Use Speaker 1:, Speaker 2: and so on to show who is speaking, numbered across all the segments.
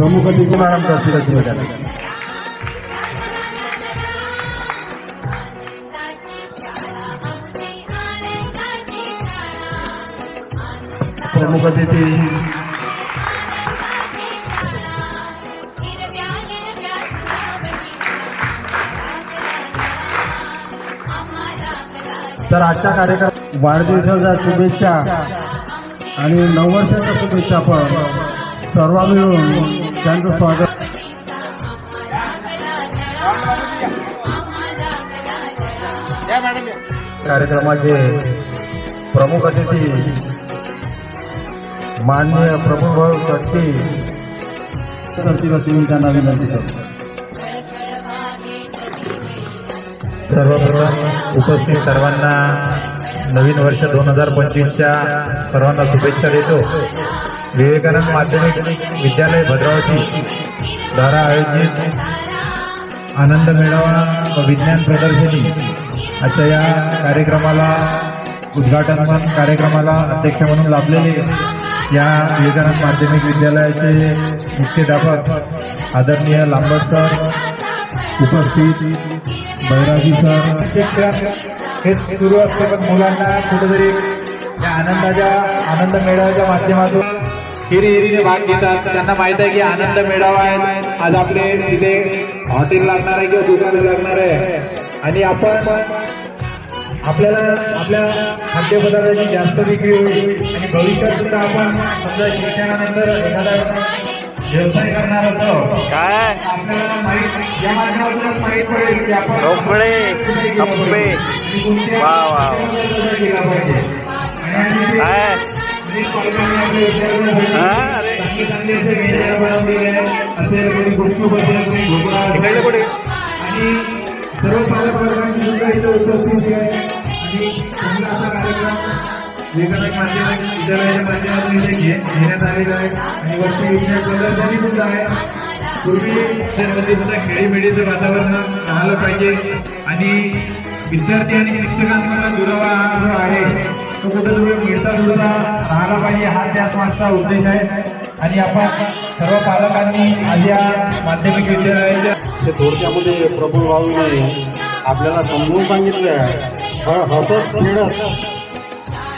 Speaker 1: प्रमुख अतिथी मॅडम करतील प्रमुख अतिथी तर आजच्या कार्यक्रम वाढदिवसाच्या शुभेच्छा आणि नऊ वर्षाच्या शुभेच्छा पण सर्व मिळून त्यांचं स्वागत कार्यक्रमाचे प्रमुख अतिथी माननीय प्रभूभाऊ चटके करतील अशी मी त्यांना विनंती करतो
Speaker 2: सर्वप्रथम उपस्थित सर्वांना नवीन वर्ष दोन हजार पंचवीसच्या सर्वांना शुभेच्छा देतो. विवेकानंद माध्यमिक विद्यालय भद्रावती. द्वारा आयोजित आनंद मेळावा व विज्ञान प्रदर्शनी. अशा या कार्यक्रमाला उद्घाटन कार्यक्रमाला अध्यक्ष म्हणून लाभलेले या विवेकानंद माध्यमिक विद्यालयाचे मुख्याध्यापक आदरणीय लांबट सर
Speaker 1: उपस्थित बैराजी सर.
Speaker 2: हे सुरू असते पण मुलांना कुठेतरी या आनंदाच्या आनंद मेळाव्याच्या माध्यमातून हिरीहिरीने भाग घेतात. त्यांना माहीत आहे की आनंद मेळावा आहे. आज आपले तिथे हॉटेल लागणार आहे किंवा दुकान लागणार आहे. आणि आपण आपल्याला आपल्या खाद्यपदार्थाची जास्त विक्री होईल. आणि भविष्यात सुद्धा आपण समजा शिक्षणानंतर एखादा व्यवसाय करणार असतो
Speaker 3: काय
Speaker 2: आपल्याला
Speaker 3: रोकडे कप्पे वा वा. काय? इकडले कुठे?
Speaker 2: सर्व पालकवर्गांची उपस्थिती आहे. आणि चांगला असा कार्यक्रम विद्यालयाच्या माध्यमातून घेण्यात आलेलं आहे. आणि वरती विज्ञान प्रदर्शनी सुद्धा आहे. पूर्वी त्यामध्ये खेळीमेळीचं वातावरण राहिलं पाहिजे. आणि विद्यार्थी आणि शिक्षकांचा दुरावा हा जो आहे तो कुठेतरी मिळता जुळता राहिला पाहिजे. हा त्याच मागचा उद्देश आहे. आणि आपण सर्व पालकांनी आज या माध्यमिक विद्यालयाच्या
Speaker 1: ते थोडक्यामध्ये म्हणजे प्रभू भाऊने आपल्याला समजून सांगितलं आहे. हसत खेळत.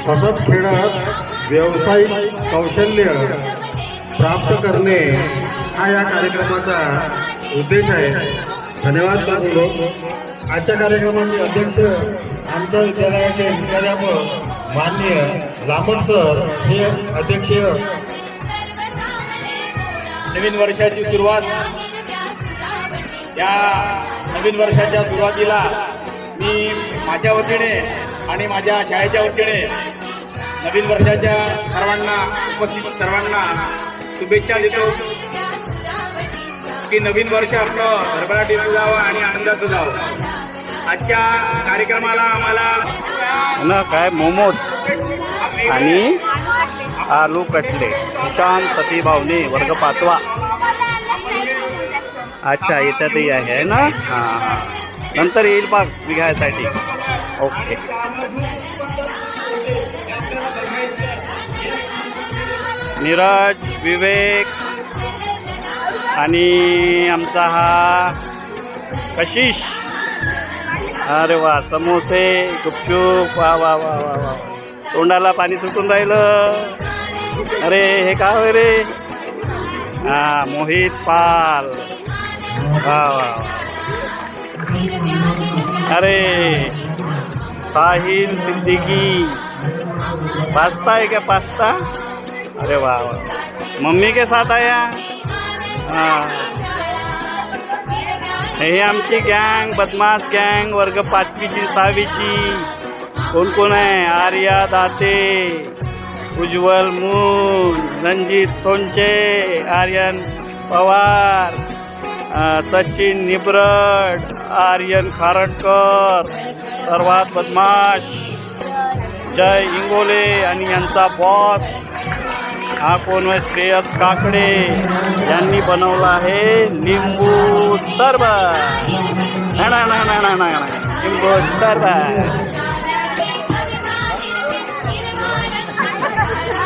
Speaker 1: हसत खेळत व्यावसायिक कौशल्य प्राप्त करणे हा या कार्यक्रमाचा उद्देश आहे. धन्यवाद बाबू आजच्या कार्यक्रमाचे अध्यक्ष आमच्या विद्यालयाचे मुख्याध्यापक माननीय लांबट सर हे अध्यक्ष
Speaker 3: नवीन वर्षाची सुरुवात या नवीन वर्षाच्या सुरुवातीला मी माझ्या वतीने आणि माझ्या शाळेच्या वतीने नवीन वर्षाच्या सर्वांना उपस्थित सर्वांना शुभेच्छा देतो. की नवीन वर्ष आपलं भरभराटीचं जावं आणि आनंदाचं जावं. आजच्या कार्यक्रमाला आम्हाला
Speaker 4: ना काय मोमोज आणि आलू कटले. शान सती भावने वर्ग पाचवा. अच्छा याच्यातही आहे ना? हां हां. नंतर येईल पाक विघायसाठी ओके. नीरज विवेक आणि आमचा हा कशिश. अरे वा समोसे गुपचूप वा वा वा वा वा. तोंडाला पाणी सुटून राहिलं. अरे हे काय होय रे? हा मोहित पाल. वा वा अरे साहिल सिद्दीकी. पास्ता है क्या पास्ता? अरे वाह वा. मम्मी के साथ आया? हे. आमची गँग बदमाश गँग वर्ग पाचवीची सहावीची. कोण कोण आहे? आर्या दाते उज्ज्वल मून रणजित सोनचे आर्यन पवार सचिन निब्रड आर्यन खारटकर सर्वात बदमाश जय इंगोले आणि यांचा बॉस हा कोण आहे? श्रेयस काकडे यांनी बनवला आहे लिंबू सरबत. ना ना ना ना ना ना ना. लिंबू सरबत.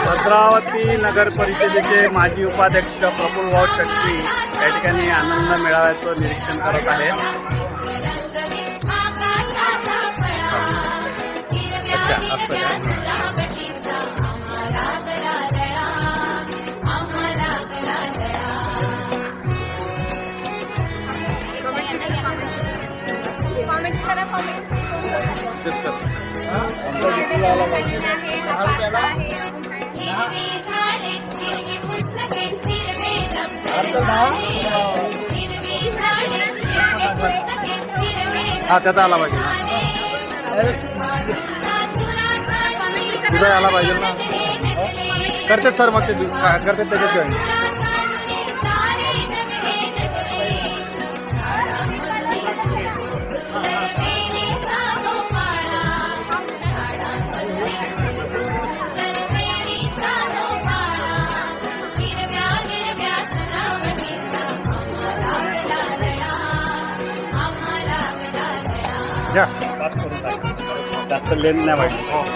Speaker 4: भद्रावती नगर परिषदेचे माजी उपाध्यक्ष प्रफुल्ल भाऊ चटकी या ठिकाणी आनंद मेळाव्याचं निरीक्षण करत आहेत. अच्छा असं हा त्याचा आला पाहिजे ना. तुझा आला पाहिजे ना. करतेच सर मग ते करतात त्याच्यात जास्त लेन नाही पाहिजे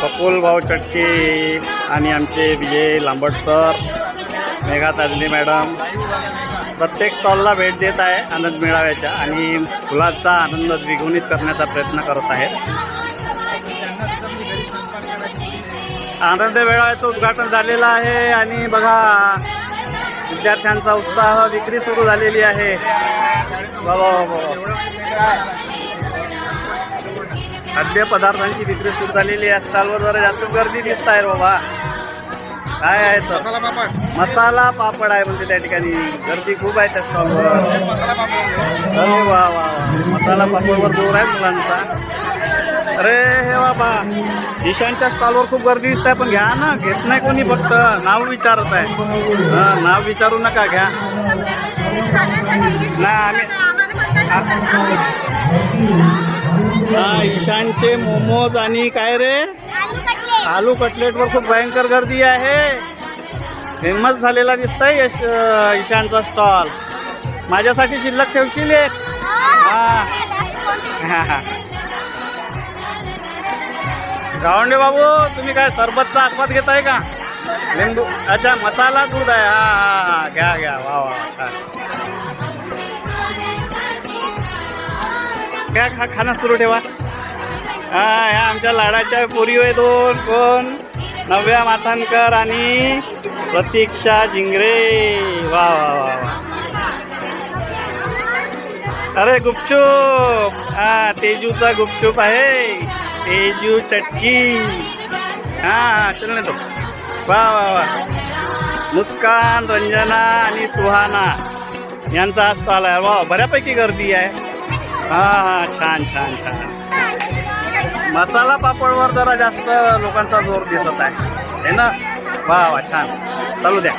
Speaker 4: प्रफुल्ल भाऊ चटके आणि आमचे विजय लांबट सर मेघा ताजली मॅडम. प्रत्येक स्टॉलला भेट देत आहे आनंद मेळाव्याच्या आणि फुलाचा आनंद द्विगुणित करण्याचा प्रयत्न करत आहेत. आनंद मेळाव्याचं उद्घाटन झालेलं आहे आणि बघा विद्यार्थ्यांचा उत्साह विक्री सुरू झालेली आहे. वा. खाद्यपदार्थांची विक्री सुरू झालेली आहे. स्टॉलवर जरा जास्त गर्दी दिसत आहे बाबा. काय आहे तर? मसाला पापड. आहे म्हणजे त्या ठिकाणी. गर्दी खूप आहे त्या स्टॉलवर. अरे वा वा वा. मसाला पापडवर जोर आहे मुलांचा. अरे हे बाबा ईशानच्या स्टॉलवर खूप गर्दी दिसत आहे पण घ्या ना घेत नाही कोणी फक्त. नाव विचारत आहे. नाव विचारू नका घ्या. नाही आम्ही हा ईशानचे मोमोज आणि काय रे? आलू कटलेटवर खूप भयंकर गर्दी आहे. फेमस झालेला दिसतंय यश ईशानचा स्टॉल माझ्यासाठी शिल्लक ठेवशील एक? हा. हा. गावंडे बाबू तुम्ही काय सरबतचा आस्वाद घेताय का? लिंबू अच्छा मसाला दूध आहे. हा हा हा घ्या घ्या. वा वा छान. काय खा खाणं सुरू ठेवा. हा ह्या आमच्या लाडाच्या पोरी आहे दोन कोण? नव्या माथानकर आणि प्रतीक्षा जिंगरे. वा वा वा वा. अरे गुपचूप. हा तेजूचा गुपचूप आहे. तेजू चटकी. हा चल ना तो. वा वा वा. मुस्कान रंजना आणि सुहाना यांचा आज स्टॉल आहे वा बऱ्यापैकी गर्दी आहे. हा हा छान छान छान. मसाला पापडवर जरा जास्त लोकांचा जोर दिसत आहे. ना? वा वा छान. चालू द्या.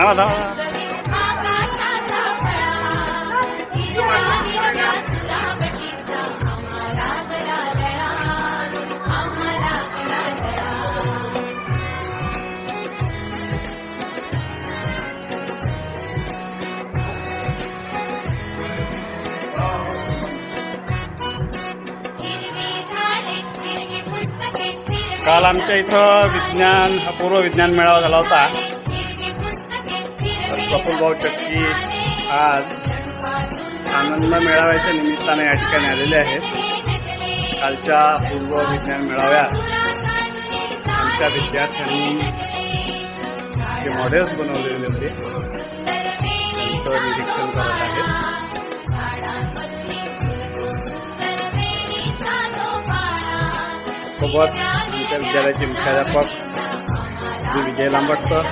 Speaker 4: थांबा थांबा काल आमच्या इथं विज्ञान हा पूर्व विज्ञान मेळावा झाला होता. कपूरभाऊ चक्की चटकी आज आनंद मेळाव्याच्या निमित्ताने या ठिकाणी आलेले आहेत. कालच्या पूर्व विज्ञान मेळाव्यात आमच्या विद्यार्थ्यांनी जे मॉडेल्स बनवलेले होते त्यांचं निरीक्षण करत आहेत. सोबत आमच्या विद्यालयाचे मुख्याध्यापक श्री विजय लांबट सर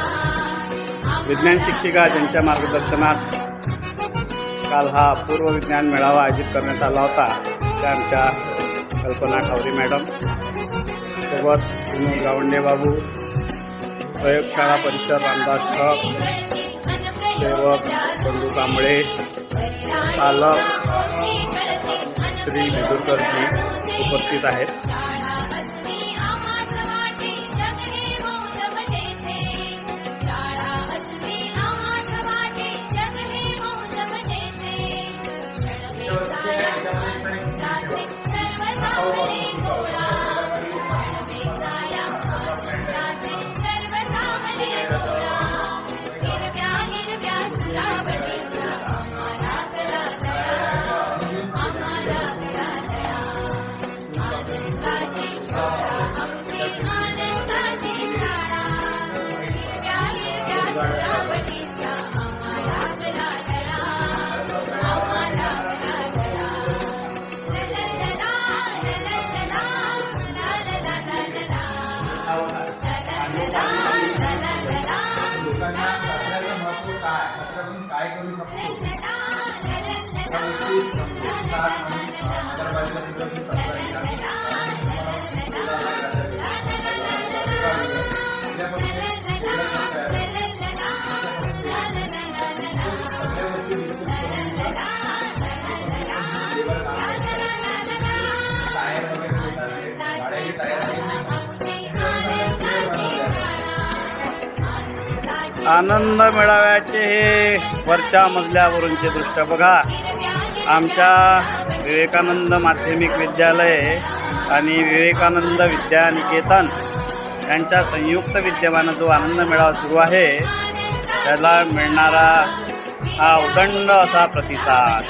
Speaker 4: विज्ञान शिक्षिका ज्यांच्या मार्गदर्शनात काल हा पूर्व विज्ञान मेळावा आयोजित करण्यात आला होता. त्या आमच्या कल्पना ठावरे मॅडम सोबत विनोद गावंडे बाबू प्रयोगशाळा परिसर रामदास ठक सेवक बंधू कांबळे पालक श्री विदुरकरजी उपस्थित आहेत. आपण काय करू शकतो? आनंद मिळाव्याचे हे वरच्या मजल्यावरूनचे दृश्य बघा. आमच्या विवेकानंद माध्यमिक विद्यालय आणि विवेकानंद विद्यानिकेतन यांच्या संयुक्त विद्यमानं जो आनंद मेळावा सुरू आहे त्याला मिळणारा हा उदंड असा प्रतिसाद.